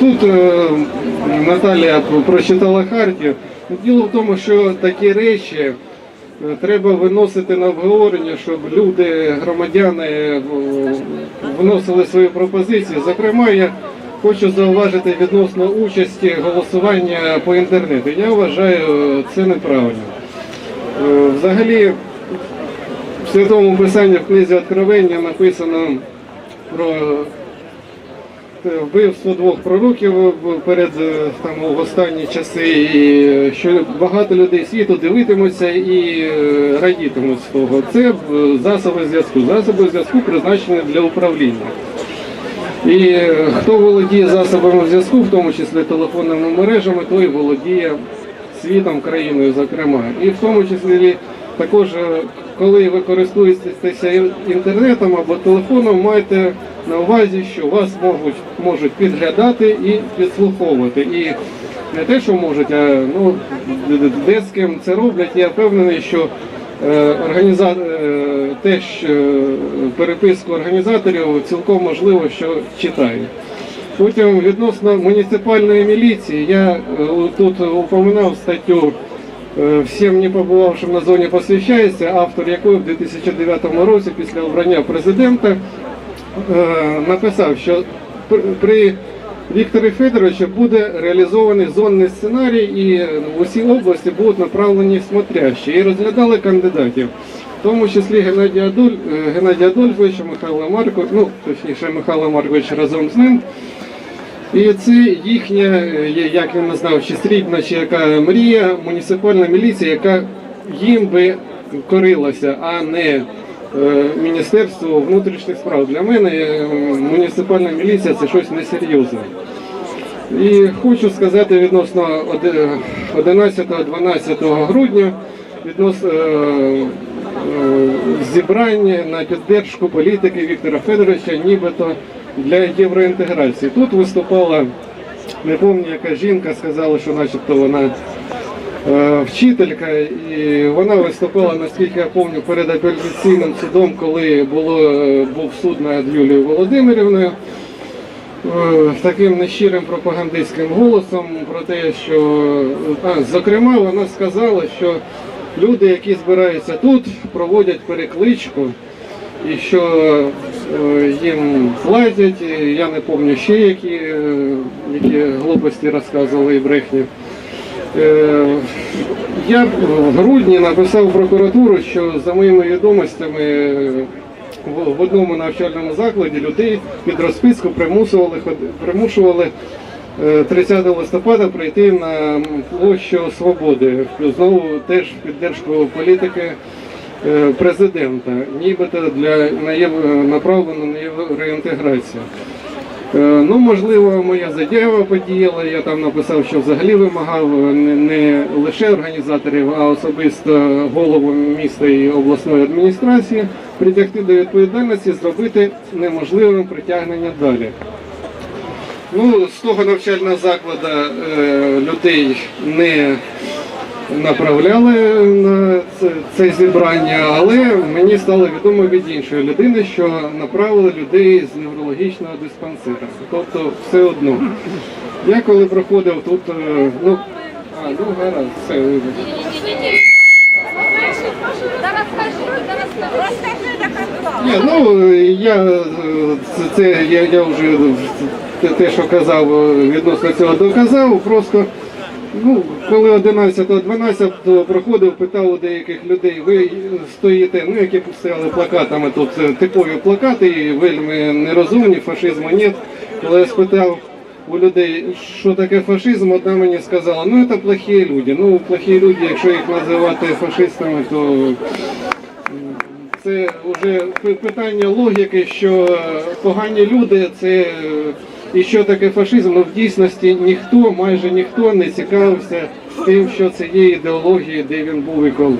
Тут е, Наталія прочитала хартію. Діло в тому, що такі речі е, треба виносити на обговорення, щоб люди, громадяни е, вносили свої пропозиції. Зокрема, я хочу зауважити відносно участі голосування по інтернету. Я вважаю це неправильно. Взагалі, в святому писанні в книзі Откровення написано про вбивство двох пророків перед е, там в останні часи, і е, що багато людей світу дивитимуться і е, радітимуть з того. Це е, засоби зв'язку. Засоби зв'язку призначені для управління. І е, хто володіє засобами зв'язку, в тому числі телефонними мережами, той володіє світом, країною, зокрема. І в тому числі також, е, коли ви користуєтеся інтернетом або телефоном, майте на увазі, що вас можуть, можуть підглядати і підслуховувати. І не те, що можуть, а ну, де з ким це роблять, я впевнений, що е, організа... е, теж переписку організаторів цілком можливо, що читають. Потім відносно муніципальної міліції, я е, тут упоминав статтю всім не побувавшим на зоні посвящається, автор якої в 2009 році після обрання президента написав, що пр- при Вікторі Федоровичу буде реалізований зонний сценарій і в усі області будуть направлені смотрящі і розглядали кандидатів. В тому числі Геннадій Адоль, е, Геннадій Адольфович, Михайло Маркович, ну точніше Михайло Маркович разом з ним. І це їхня, е, як він назвав, чи срібна, чи яка мрія, муніципальна міліція, яка їм би корилася, а не е, Міністерство внутрішніх справ. Для мене е, муніципальна міліція це щось несерйозне. І хочу сказати відносно 11-12 грудня відносно е, е, зібрання на підтримку політики Віктора Федоровича, нібито для євроінтеграції. Тут виступала, не пам'ятаю, яка жінка сказала, що начебто вона е, вчителька, і вона виступала, наскільки я пам'ятаю, перед апеляційним судом, коли було, е, був суд над Юлією Володимирівною е, таким нещирим пропагандистським голосом про те, що а, зокрема вона сказала, що люди, які збираються тут, проводять перекличку, і що е, їм платять, я не пам'ятаю ще які, е, які глупості розказували і брехні. Е, Я в грудні написав прокуратуру, що за моїми відомостями в- одному навчальному закладі людей під розписку примусували примушували е, 30 листопада прийти на площу Свободи. Знову теж в підтримку політики е, президента, нібито для на направлено на євроінтеграцію. Е, Ну, можливо, моя заява подіяла. Я там написав, що взагалі вимагав не, не лише організаторів, а особисто голову міста і обласної адміністрації притягти до відповідальності, зробити неможливим притягнення далі. Ну, з того навчального закладу е, людей не направляли на це, зібрання, але мені стало відомо від іншої людини, що направили людей з неврологічного диспансера. Тобто все одно. Я коли проходив тут, е, ну, а, ну гаразд, все, вибач. Ні, ну я е, це, я, я вже те, те, що казав е, відносно цього доказав. Просто ну, коли 11-12 проходив, питав у деяких людей, ви стоїте, ну які стояли плакатами, тут е, типові плакати, і вельми нерозумні, фашизму нет. Коли я спитав у людей, що таке фашизм, одна мені сказала, ну це плохі люди. Ну, плохі люди, якщо їх називати фашистами, то це вже питання логіки, що е, погані люди це е, і що таке фашизм. Ну в дійсності ніхто, майже ніхто не цікавився тим, що це є ідеологією, де він був і коли.